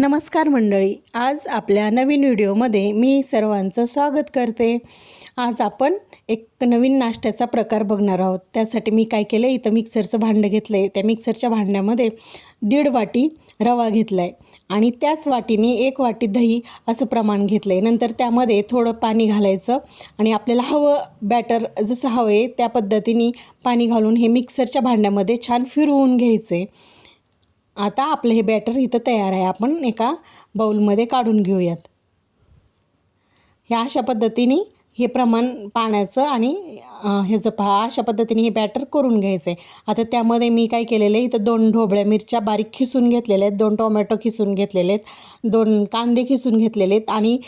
नमस्कार मंडळी आज आपल्या नवीन व्हिडिओमध्ये मी सर्वांचं स्वागत करते. आज आपण एक नवीन नाश्त्याचा प्रकार बघणार आहोत. त्यासाठी मी काय केलं इथं मिक्सरचं भांडं घेतलं आहे त्या मिक्सरच्या भांड्यामध्ये दीड वाटी रवा घेतला आहे आणि त्याच वाटीने एक वाटी दही असं प्रमाण घेतलं आहे नंतर त्यामध्ये थोडं पाणी घालायचं आणि आपल्याला हवं बॅटर जसं हवं आहे त्या पद्धतीने पाणी घालून हे मिक्सरच्या भांड्यामध्ये छान फिरवून घ्यायचं आहे आता आपलं हे बॅटर इथं तयार आहे. आपण एका बाऊलमध्ये काढून घेऊयात. ह्या अशा पद्धतीने हे प्रमाण पाण्याचं आणि ह्याचं पहा अशा पद्धतीने हे बॅटर करून घ्यायचं आहे आता त्यामध्ये मी काय केलेलं आहे इथं दोन ढोबळ्या मिरच्या बारीक खिसून घेतलेल्या आहेत दोन टोमॅटो खिसून घेतलेले आहेत दोन कांदे खिसून घेतलेले आहेत आणि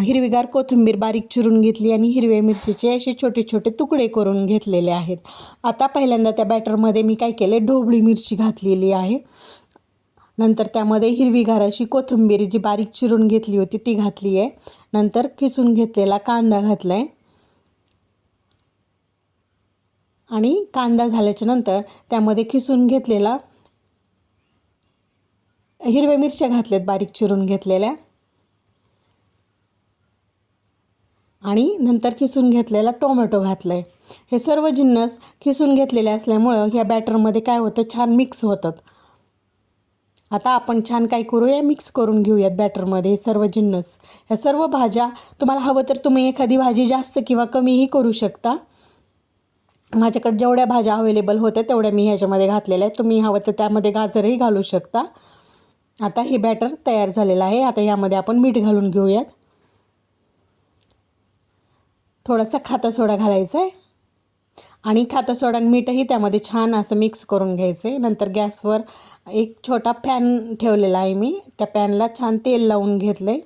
हिरवीगार कोथिंबीर बारीक चिरून घेतली आणि हिरव्या मिरचीचे असे छोटे छोटे तुकडे करून घेतलेले आहेत. आता पहिल्यांदा त्या बॅटरमध्ये मी काय केले ढोबळी मिरची घातलेली आहे. नंतर त्यामध्ये हिरवीगार अशी कोथिंबीर जी बारीक चिरून घेतली होती ती घातली आहे. नंतर किसून घेतलेला कांदा घातला आहे आणि कांदा झाल्याच्यानंतर त्यामध्ये किसून घेतलेला हिरव्या मिरच्या घातल्यात बारीक चिरून घेतलेल्या. आणि नंतर किसून घेतलेला टोमॅटो घातला आहे हे सर्व जिन्नस किसून घेतलेले असल्यामुळं ह्या बॅटरमध्ये काय होतं? छान मिक्स होतात. आता आपण छान काय करूया? मिक्स करून घेऊयात बॅटरमध्ये सर्व जिन्नस. ह्या सर्व भाज्या तुम्हाला हवं तर तुम्ही एखादी भाजी जास्त किंवा कमीही करू शकता. माझ्याकडे जेवढ्या भाज्या अवेलेबल होत्या तेवढ्या मी ह्याच्यामध्ये घातलेल्या आहेत. तुम्ही हवं तर त्यामध्ये गाजरही घालू शकता. आता हे बॅटर तयार झालेलं आहे. आता यामध्ये आपण मीठ घालून घेऊयात. थोडासा खाता सोडा घालायचा आहे. आणि खातं सोडा आणि मीठही त्यामध्ये छान असं मिक्स करून घ्यायचं. आहे नंतर गॅसवर एक छोटा पॅन ठेवलेला आहे मी. त्या पॅनला छान तेल लावून घेतलं आहे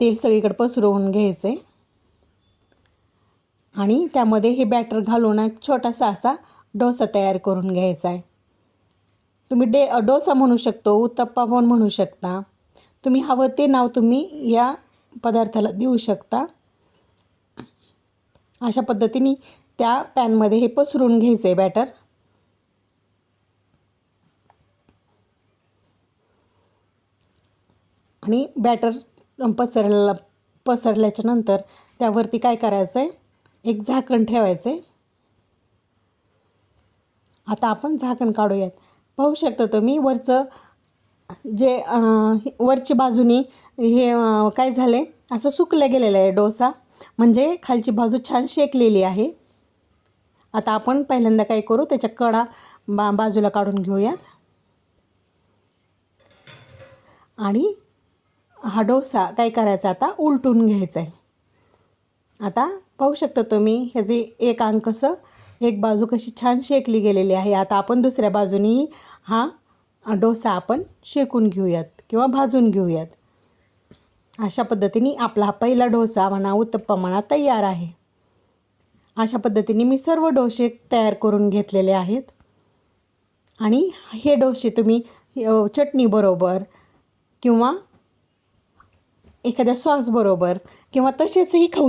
तेल सगळीकडे पसरवून घ्यायचं. आहे आणि त्यामध्ये हे बॅटर घालून एक छोटासा असा डोसा तयार करून घ्यायचा आहे. तुम्ही डे डोसा म्हणू शकतो उत्तप्पा पण म्हणू शकता. तुम्ही हवं ते नाव तुम्ही या पदार्थाला देऊ शकता. अशा पद्धतीने त्या पॅनमध्ये हे पसरून घ्यायचं आहे बॅटर. आणि बॅटर पसरला पसरल्याच्या नंतर त्यावरती काय करायचं आहे एक झाकण ठेवायचं आहे आता आपण झाकण काढूयात. पाहू शकता तुम्ही वरचं जे वरची बाजूनी हे काय झाले असं सुकलं गेलेलं आहे डोसा. म्हणजे खालची बाजू छान शेकलेली आहे. आता आपण पहिल्यांदा काय करू? त्याच्या कडा बा बाजूला काढून घेऊयात. आणि हा डोसा काय करायचा? आता उलटून घ्यायचा आहे. आता पाहू शकता तुम्ही ह्याचे एक अंग कसं एक बाजू कशी छान शेकली गेलेली आहे. आता आपण दुसऱ्या बाजूनी हा डोसा आपण शेकून घेऊयात किंवा भाजून घेऊयात. अशा पद्धतीने आपला हा पहिला डोसा म्हणा उत्तप्पा म्हणा तयार आहे. अशा पद्धतीने मी सर्व डोसे तयार करून घेतलेले आहेत. आणि हे डोसे तुम्ही चटणीबरोबर किंवा एखाद्या सॉसबरोबर किंवा तसेचही खाऊ